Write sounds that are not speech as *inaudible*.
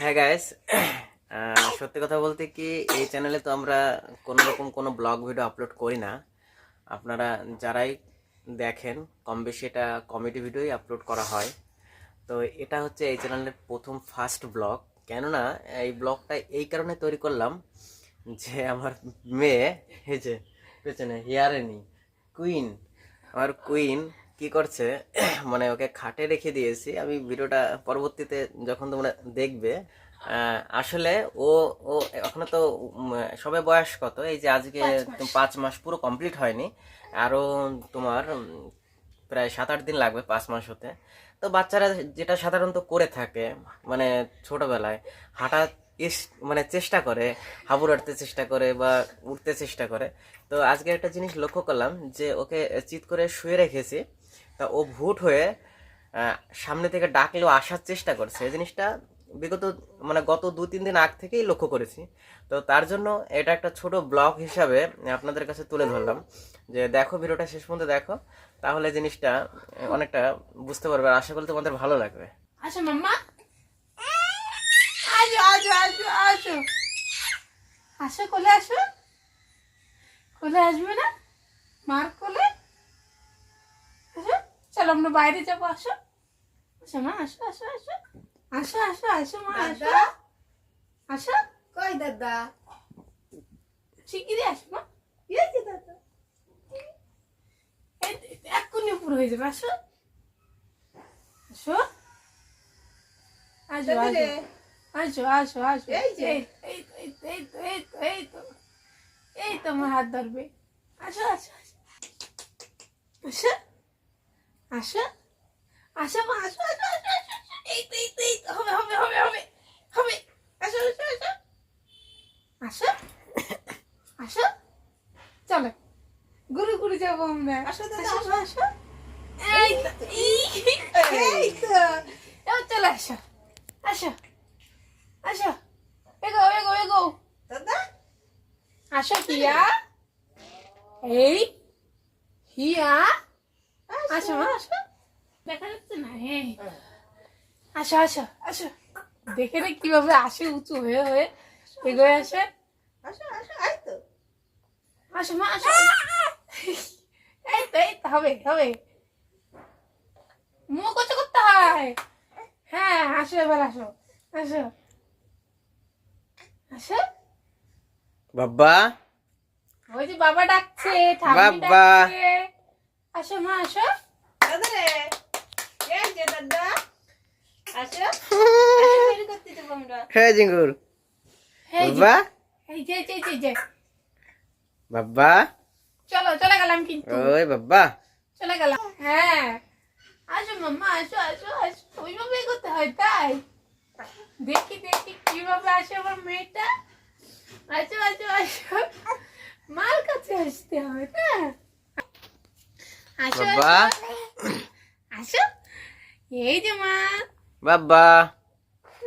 হ্যাঁ গাইস সত্যি কথা বলতে কি, এই চ্যানেলে তো আমরা কোনো রকম কোনো ব্লগ ভিডিও আপলোড করি না। আপনারা যারাই দেখেন, কম বেশি এটা কমেডি ভিডিওই আপলোড করা হয়। তো এটা হচ্ছে এই চ্যানেলের প্রথম ফার্স্ট ব্লগ কেননা, এই ব্লগটা এই কারণে তৈরি করলাম যে আমার মেয়ে, এই যে, পেছনে, হিয়ারেনি কুইন আমার কুইন কি করছে *clears throat* মানে ওকে খাটে রেখে দিয়েছি। আমি ভিডিওটা পরবর্তীতে যখন তোমরা দেখবে আসলে ও ও এখনও তো সবে বয়স কত? এই যে আজকে পাঁচ মাস। পুরো কমপ্লিট হয়নি। আরও তোমার প্রায় সাত আট দিন লাগবে পাঁচ মাস হতে। তো বাচ্চারা যেটা সাধারণত করে থাকে মানে ছোটবেলায় হাঁটা মানে চেষ্টা করে হাবুর আটতে চেষ্টা করে বা উঠতে চেষ্টা করে। তো আজকে একটা জিনিস লক্ষ্য করলাম যে ওকে চিৎ করে শুয়ে রেখেছি। তা ও ভুট হয়ে সামনে থেকে ডাকলেও আসার চেষ্টা করছে। এই জিনিসটা বিগত মানে গত দু তিন দিন আগ থেকেই লক্ষ্য করেছি। তো তার জন্য এটা একটা ছোট ব্লগ হিসাবে আপনাদের কাছে তুলে ধরলাম যে দেখো ভিডিওটা শেষ পর্যন্ত দেখো, তাহলে জিনিসটা অনেকটা বুঝতে পারবে আর আশা করি তোমাদের ভালো লাগবে। আসো মাম্মা। আসো আসো আসো আসো। আসো, কোলে আসো। কোলে আসবে না? মার কোলে? চলো আমরা বাইরে যাব আসো। আসো মা আসো আসো আসো। আসো আসো আসো মা আসো। আসো। কই দাদা? শিগগিরই আসো মা। যে দাদা। এক্ষুনি উপর হয়ে যাবে আসো। আসো। আসো আসো। আসো আসো আসো। এই যে। এই এই তো, এই তো এই তো এই তো এই তো। এই তো আমার হাত ধরবে। আসো আসো আসো। আসো। আসো। আসো মা আসো আসো আসো আসো, আসো। এই তো এই তো এই তো হবে হবে হবে হবে হবে। আসো আসো আসো। আসো। আসো। চলো। গুরু গুরু যাব আমরা। আসো দাদা, আসো আসো। এই তো এই এই তো। এবার চলে আসো। আসো। আসো। এগো এগো এগো। দাদা। আসো হিয়া। এই হিয়া। আসো মা, আসো। দেখা যাচ্ছে না হ্যাঁ। আসো আসো আসো। দেখে রে কীভাবে আসে উঁচু হয়ে হয়ে এগোয় আসে। আসো আসো এই তো। আসো মা আসো। এই তো এই তো হবে হবে। মুখ করতে করতে হয়। হ্যাঁ আসো এবার আসো আসো। আসো। বাবা। ওই যে বাবা ডাকছে বাবা। ডাকছে। আসো মা আসো। দাদা রে যে দাদা আসো। আসো করতে যাব আমরা হ্যাঁ জিঙ্গুর বাবা এই যে যে, যে, যে। বাবা। চলো চলে গেলাম কিন্তু। ওই বাবা। চলে গেলাম। হ্যাঁ। আসো মাম্মা আসো আসো আসো। ওইভাবে করতে হয় তাই? দেখি দেখি কীভাবে আসে আমার মেয়েটা। আসো আসো আসো। মার কাছে আসতে হয় না? বাবা। আসো। এই যে মা। বাবা।